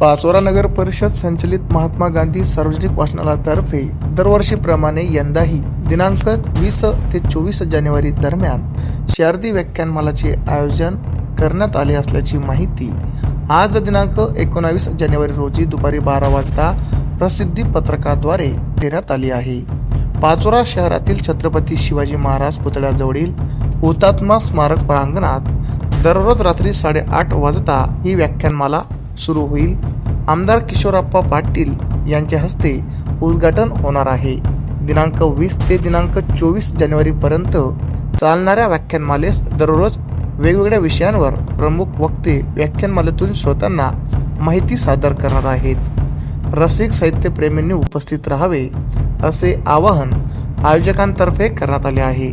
पाचोरा नगर परिषद संचलित महात्मा गांधी सार्वजनिक वाचनालयातर्फे दरवर्षीप्रमाणे यंदाही दिनांक वीस ते चोवीस जानेवारी दरम्यान शारदी व्याख्यानमालाचे आयोजन करण्यात आले असल्याची माहिती आज दिनांक एकोणावीस जानेवारी रोजी दुपारी बारा वाजता प्रसिद्धी पत्रकाद्वारे देण्यात आली आहे. पाचोरा शहरातील छत्रपती शिवाजी महाराज पुतळ्याजवळील हुतात्मा स्मारक प्रांगणात दररोज रात्री साडेआठ वाजता ही व्याख्यानमाला सुरू होईल. आमदार किशोरप्पा पाटील यांच्या हस्ते उद्घाटन होणार आहे. दिनांक वीस ते दिनांक चोवीस जानेवारीपर्यंत चालणाऱ्या व्याख्यानमालेस दररोज वेगवेगळ्या विषयांवर प्रमुख वक्ते व्याख्यानमालेतून श्रोत्यांना माहिती सादर करणार आहेत. रसिक साहित्यप्रेमींनी उपस्थित राहावे असे आवाहन आयोजकांतर्फे करण्यात आले आहे.